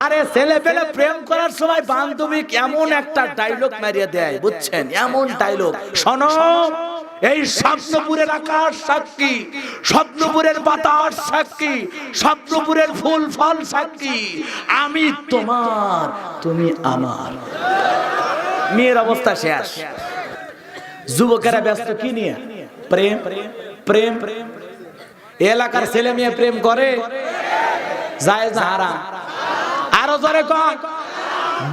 আরে ছেলে পেলে প্রেম করার সময় বান্ধবী এমন একটা ডায়লগ মারিয়ে দেয় বুঝছেন? এমন ডায়লগ শোনো এই স্বপ্নপুরের আকাশ সাক্ষী। স্বপ্নপুরের বাতাস সাক্ষী। স্বপ্নপুরের ফুল ফল সাক্ষী। আমি তোমার তুমি আমার। মেয়ের অবস্থা শেষ। যুবকেরা ব্যস্ত কি নিয়ে? প্রেম প্রেম প্রেম। এলাকার ছেলে মেয়ে প্রেম করে। যায় না হারাম। আরও জোরে কন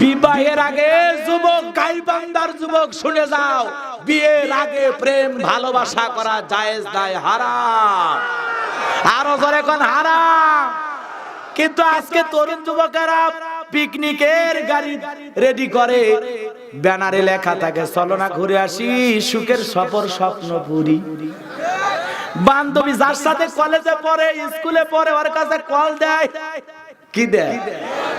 বিবাহের আগে যুবক গাইবান্দার যুবক, শুনে যাও। বিয়ের আগে প্রেম, ভালোবাসা করা জায়েজ নাই হারাম। আরও জোরে কন হারাম। কিন্তু আজকে তরুণ যুবকেরা পিকনিকের গাড়ি রেডি করে। ব্যানারে লেখা থাকে, চলো না ঘুরে আসি, সুখের সফর স্বপ্ন পুরি। বান্ধবী যার সাথে কলেজে পড়ে স্কুলে পড়ে, ওর কাছে কল দেয়। কি দেয়?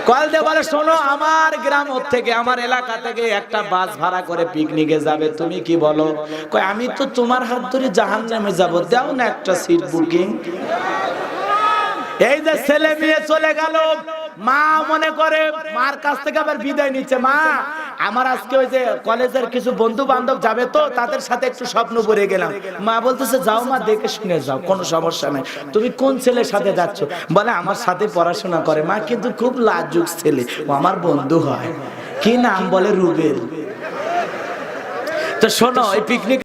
কল দে বলে, শোনো, আমার গ্রাম থেকে, আমার এলাকা থেকে একটা বাস ভাড়া করে পিকনিকে যাবে। তুমি কি বলো? কয়, আমি তো তোমার হাত ধরে জাহান নামে যাব। দাও না একটা সিট বুকিং এই যে ছেলে মেয়ে চলে গেল। মা মনে করে, মার কাছ থেকে আবার বিদায় নিচ্ছে। মা, আমার আজকে ওই যে কলেজের কিছু বন্ধু বান্ধব যাবে তো, তাদের সাথে একটু স্বপ্ন পড়ে গেলাম। মা বলতেছে, যাও মা, দেখে শুনে যাও, কোনো সমস্যা নাই। তুমি কোন ছেলের সাথে যাচ্ছ? বলে, আমার সাথে পড়াশোনা করে। মা কিন্তু খুব লাজুক ছেলে। ও আমার বন্ধু হয়। কি নাম বলে, রুবেল? তো শোনো, এই পিকনিক